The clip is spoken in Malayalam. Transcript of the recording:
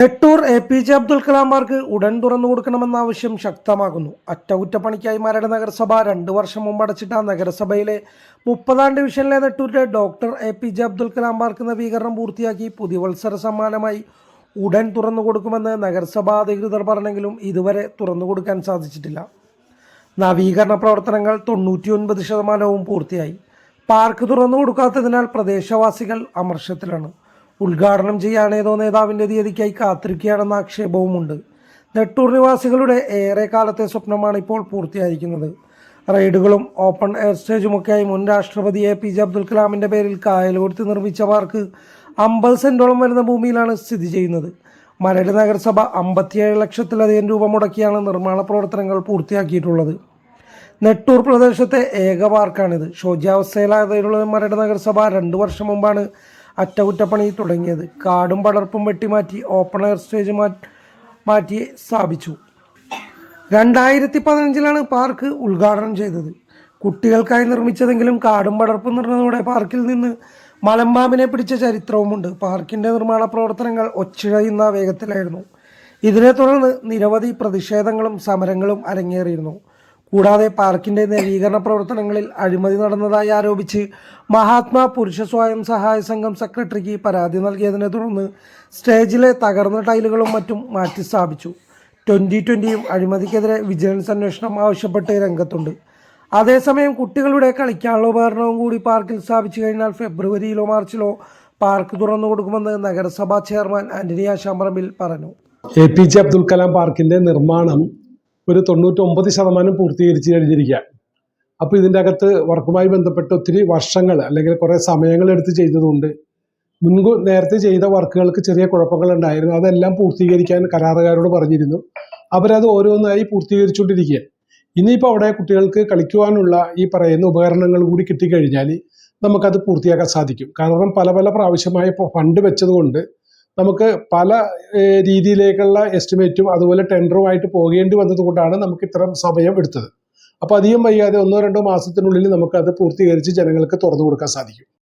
Nettoor A P J Abdul Kalam park ഉടൻ തുറന്നു കൊടുക്കണമെന്ന ആവശ്യം ശക്തമാകുന്നു. അറ്റകുറ്റപ്പണിക്കായി മരട് നഗരസഭ രണ്ട് വർഷം മുമ്പ് അടച്ചിട്ട നഗരസഭയിലെ മുപ്പതാം ഡിവിഷനിലെ നെട്ടൂരിലെ doctor A P J Abdul Kalam park നവീകരണം പൂർത്തിയാക്കി പുതുവത്സര സമ്മാനമായി ഉടൻ തുറന്നു കൊടുക്കുമെന്ന് നഗരസഭാ അധികൃതർ പറഞ്ഞെങ്കിലും ഇതുവരെ തുറന്നു കൊടുക്കാൻ സാധിച്ചിട്ടില്ല. നവീകരണ പ്രവർത്തനങ്ങൾ തൊണ്ണൂറ്റിയൊൻപത് ശതമാനവും പൂർത്തിയായി. പാർക്ക് തുറന്നു കൊടുക്കാത്തതിനാൽ പ്രദേശവാസികൾ അമർഷത്തിലാണ്. ഉദ്ഘാടനം ചെയ്യാനേതോ നേതാവിന്റെ തീയതിക്കായി കാത്തിരിക്കുകയാണെന്ന ആക്ഷേപവുമുണ്ട്. നെട്ടൂർ നിവാസികളുടെ ഏറെ കാലത്തെ സ്വപ്നമാണ് ഇപ്പോൾ പൂർത്തിയായിരിക്കുന്നത്. റൈഡുകളും ഓപ്പൺ എയർ സ്റ്റേജുമൊക്കെയായി മുൻ രാഷ്ട്രപതി എ പി ജെ അബ്ദുൽ കലാമിന്റെ പേരിൽ കായലോർത്ത് നിർമ്മിച്ച പാർക്ക് അമ്പത് സെന്റോളം വരുന്ന ഭൂമിയിലാണ് സ്ഥിതി ചെയ്യുന്നത്. മരട് നഗരസഭ അമ്പത്തിയേഴ് ലക്ഷത്തിലധികം രൂപ മുടക്കിയാണ് നിർമ്മാണ പ്രവർത്തനങ്ങൾ പൂർത്തിയാക്കിയിട്ടുള്ളത്. നെട്ടൂർ പ്രദേശത്തെ ഏക പാർക്കാണിത്. ശോച്യാവസ്ഥയിലായതിലുള്ള മരട് നഗരസഭ രണ്ട് വർഷം മുമ്പാണ് അറ്റകുറ്റപ്പണി തുടങ്ങിയത്. കാടും പടർപ്പും വെട്ടിമാറ്റി ഓപ്പൺ എയർ സ്റ്റേജ് മാറ്റി സ്ഥാപിച്ചു. രണ്ടായിരത്തി പതിനഞ്ചിലാണ് പാർക്ക് ഉദ്ഘാടനം ചെയ്തത്. കുട്ടികൾക്കായി നിർമ്മിച്ചതെങ്കിലും കാടും പടർപ്പും നിറഞ്ഞതോടെ പാർക്കിൽ നിന്ന് മലമ്പാമ്പിനെ പിടിച്ച ചരിത്രവുമുണ്ട്. പാർക്കിന്റെ നിർമ്മാണ പ്രവർത്തനങ്ങൾ ഒച്ചിഴയുന്ന വേഗത്തിലായിരുന്നു. ഇതിനെ തുടർന്ന് നിരവധി പ്രതിഷേധങ്ങളും സമരങ്ങളും അരങ്ങേറിയിരുന്നു. കൂടാതെ പാർക്കിന്റെ നവീകരണ പ്രവർത്തനങ്ങളിൽ അഴിമതി നടന്നതായി ആരോപിച്ച് മഹാത്മാ പുരുഷ സ്വയം സഹായ സംഘം സെക്രട്ടറിക്ക് പരാതി നൽകിയതിനെ തുടർന്ന് സ്റ്റേജിലെ തകർന്ന ടൈലുകളും മറ്റും മാറ്റി സ്ഥാപിച്ചു. ട്വന്റി ട്വന്റിയും അഴിമതിക്കെതിരെ വിജിലൻസ് അന്വേഷണം ആവശ്യപ്പെട്ട് രംഗത്തുണ്ട്. അതേസമയം കുട്ടികളുടെ കളിക്കാനുള്ള ഉപകരണവും കൂടി പാർക്കിൽ സ്ഥാപിച്ചു കഴിഞ്ഞാൽ ഫെബ്രുവരിയിലോ മാർച്ചിലോ പാർക്ക് തുറന്നു കൊടുക്കുമെന്ന് നഗരസഭാ ചെയർമാൻ ആന്റണി ആശാമ്പറമ്പിൽ പറഞ്ഞു. A P J Abdul Kalam പാർക്കിന്റെ നിർമ്മാണം ഒരു തൊണ്ണൂറ്റൊമ്പത് ശതമാനം പൂർത്തീകരിച്ച് കഴിഞ്ഞിരിക്കുക. അപ്പോൾ ഇതിന്റെ അകത്ത് വർക്കുമായി ബന്ധപ്പെട്ട് ഒത്തിരി വർഷങ്ങൾ അല്ലെങ്കിൽ കുറേ സമയങ്ങൾ എടുത്ത് ചെയ്തതുകൊണ്ട് മുൻകൂർ നേരത്തെ ചെയ്ത വർക്കുകൾക്ക് ചെറിയ കുഴപ്പങ്ങൾ ഉണ്ടായിരുന്നു അതെല്ലാം പൂർത്തീകരിക്കാൻ കരാറുകാരോട് പറഞ്ഞിരുന്നു. അവരത് ഓരോന്നായി പൂർത്തീകരിച്ചുകൊണ്ടിരിക്കുക. ഇനിയിപ്പോൾ അവിടെ കുട്ടികൾക്ക് കളിക്കുവാനുള്ള ഈ പറയുന്ന ഉപകരണങ്ങൾ കൂടി കിട്ടിക്കഴിഞ്ഞാൽ നമുക്കത് പൂർത്തിയാക്കാൻ സാധിക്കും. കാരണം പല പല പ്രാവശ്യമായി ഫണ്ട് വെച്ചതുകൊണ്ട് നമുക്ക് പല രീതിയിലേക്കുള്ള എസ്റ്റിമേറ്റും അതുപോലെ ടെൻഡറുമായിട്ട് പോകേണ്ടി വന്നതുകൊണ്ടാണ് നമുക്ക് ഇത്തരം സമയം എടുത്തത്. അപ്പോൾ അധികം വൈകാതെ ഒന്നോ രണ്ടോ മാസത്തിനുള്ളിൽ നമുക്കത് പൂർത്തീകരിച്ച് ജനങ്ങൾക്ക് തുറന്നു കൊടുക്കാൻ സാധിക്കും.